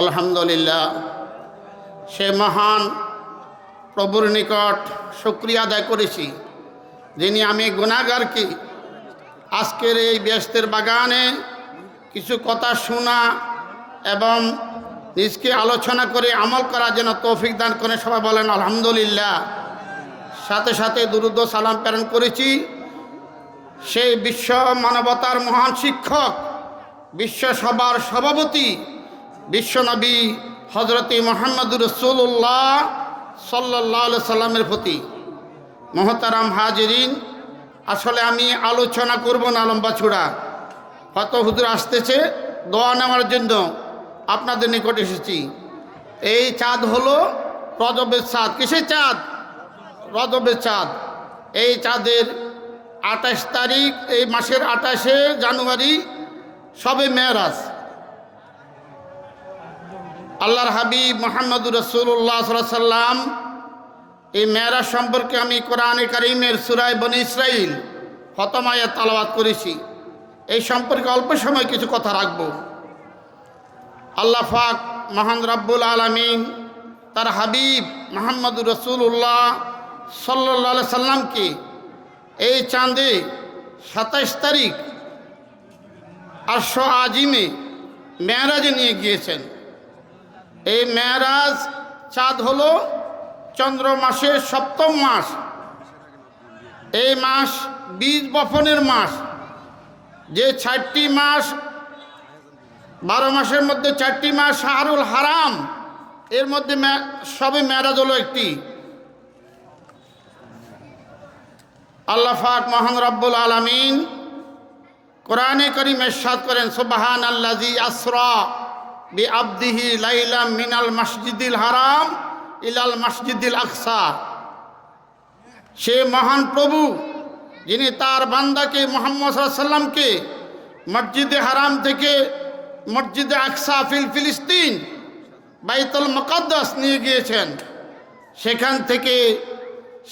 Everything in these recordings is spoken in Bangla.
আলহামদুলিল্লাহ। সে মহান প্রভুর নিকট শুক্রিয়া আদায় করেছি, যিনি আমি গুণাগারকে আজকের এই ব্যস্তের বাগানে কিছু কথা শোনা এবং নিজকে আলোচনা করে আমল করার জন্য তৌফিক দান করে সবাই বলেন, আলহামদুলিল্লাহ। সাথে সাথে দুরুদ সালাম প্রেরণ করেছি। সেই বিশ্ব মানবতার মহান শিক্ষক, বিশ্ব সভার সভাপতি বিশ্বনবী হজরতি মোহাম্মদুর রসুল্লাহ সাল্লাহ সাল্লামের প্রতি। মহতারাম হাজরিন, আসলে আমি আলোচনা করব না লম্বা ছুড়া হত হুজুর আসতেছে, দোয়া নেওয়ার জন্য আপনাদের নিকট এসেছি। এই চাঁদ হলো রজবের চাঁদ। কিসের চাঁদ? রজবের চাঁদ। এই চাঁদের আঠাশ তারিখ, এই মাসের আঠাশে জানুয়ারি, সবে মেয়েরাজ। আল্লাহর হাবিব মোহাম্মদুর রসুল্লাহ সাল্লাম, এই মেয়েরাজ সম্পর্কে আমি কোরআনে কারিমের সুরায় বন ইসরাইল হতমায়া তালাবাত করেছি। এই সম্পর্কে অল্প সময় কিছু কথা রাখব। আল্লাহ ফাক মহান রাব্বুল আলমিন তার হাবিব মোহাম্মদুর রসুল্লাহ সাল্লা সাল্লামকে এই চাঁদে সাতাইশ তারিখ আটশো আজিমে মেয়ারাজে নিয়ে গিয়েছেন। এই মেয়ারাজ চাঁদ হলো চন্দ্র মাসের সপ্তম মাস। এই মাস বীজ বপনের মাস। যে চারটি মাস, বারো মাসের মধ্যে চারটি মাস শাহরুল হারাম, এর মধ্যে সবে মেয়ারাজ হলো একটি। আল্লাহ ফাক মহান রব্বুল আলমিন কোরআনে করিম এরশাদ করেন সুবাহান আল্লাজি আসরা। বি আবদিহি লাইলাম মিনাল মসজিদিল হারাম ইলাল মসজিদিল আকসা। সে মহান প্রভু, যিনি তার বান্দাকে মোহাম্মদ সাল্লামকে মসজিদে হারাম থেকে মসজিদে আকসা ফিল ফিলিস্তিন, বাইতুল মুকদ্দাস নিয়ে গিয়েছেন। সেখান থেকে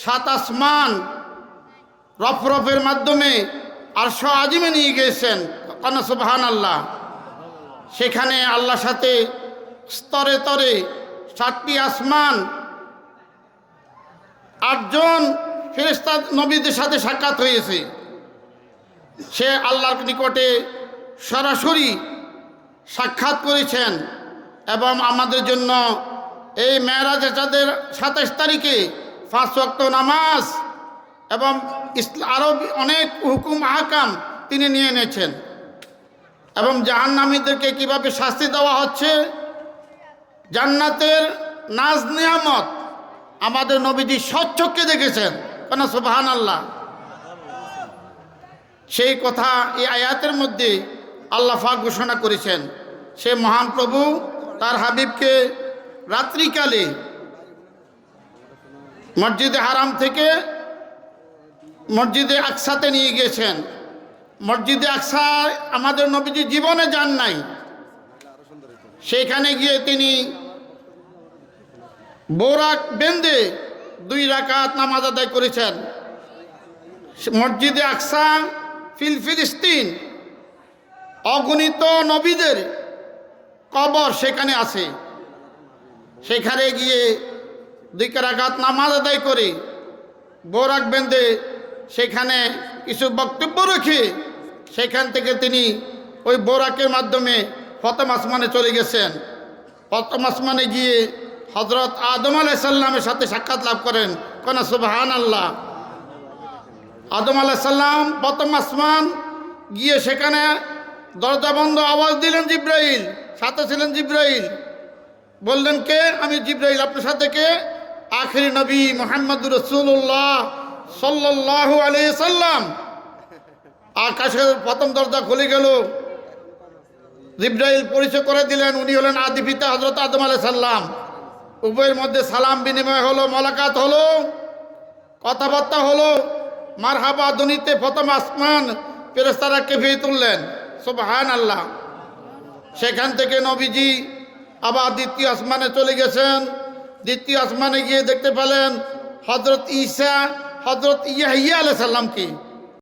সাত আসমান রফরফের মাধ্যমে আর আজিমে নিয়ে গিয়েছেন। কানা আল্লাহ সেখানে আল্লাহর সাথে স্তরে তরে সাতটি আসমান, আটজন ফেরেস্তা নবীদের সাথে সাক্ষাৎ হয়েছে। সে আল্লাহর নিকটে সরাসরি সাক্ষাৎ করেছেন এবং আমাদের জন্য এই মেয়েরাজে যাদের সাতাশ তারিখে পাঁচ ওয়াক্ত নামাজ এবং আরও অনেক হুকুম, আহকাম তিনি নিয়ে এনেছেন এবং জাহান্নামীদেরকে কীভাবে শাস্তি দেওয়া হচ্ছে? জান্নাতের নাজ নিয়ামত আমাদের নবীজি স্বচ্ছকে দেখেছেন। কেন? সুবাহান আল্লাহ সেই কথা এই আয়াতের মধ্যে আল্লাহ ফাক ঘোষণা করেছেন। সে মহান প্রভু তার হাবিবকে রাত্রিকালে মসজিদে হারাম থেকে মসজিদে আকসাতে নিয়ে গিয়েছেন। মসজিদে আকসা আমাদের নবীজি জীবনে যান নাই। সেখানে গিয়ে তিনি বোরাক বেন্দে দুই রাকাত নামাজ আদায় করেছেন। মসজিদে আকসা ফিল ফিলিস্তিন অগণিত নবীদের কবর সেখানে আছে। সেখানে গিয়ে দুই রাকাত নামাজ আদায় করে বোরাক বেন্দে সেখানে কিছু বক্তব্য রেখে সেখান থেকে তিনি ওই বোরাকের মাধ্যমে ফতম আসমানে চলে গেছেন। ফতম আসমানে গিয়ে হজরত আদম আলাইসাল্লামের সাথে সাক্ষাৎ লাভ করেন। কোন সুবাহান আল্লাহ আদম আলাইসাল্লাম প্রথম আসমান গিয়ে সেখানে দরজা বন্ধ আওয়াজ দিলেন জিব্রাইল, সাথে ছিলেন জিব্রাইল। বললেন, কে? আমি জিব্রাইল, আপনার সাথে কে? আখরি নবী মোহাম্মদ রসুল্লাহ সাল্লাহ আলিয়া সাল্লাম। আকাশের প্রথম দরজা খুলে গেল। জিব্রাইল পরিচয় করে দিলেন, উনি হলেন আদি পিতা হজরত আদম আলাই সাল্লাম উভয়ের মধ্যে সালাম বিনিময় হলো, মোলাকাত হলো, কথাবার্তা হলো মার হাবা দুনিতে প্রথম আসমান ফেরেস্তারা কেঁপিয়ে তুললেন। সুবহান আল্লাহ সেখান থেকে নবীজি আবার দ্বিতীয় আসমানে চলে গেছেন। দ্বিতীয় আসমানে গিয়ে দেখতে পেলেন হজরত ঈসা হজরত ইয়াহিয়া আলাই সাল্লামকে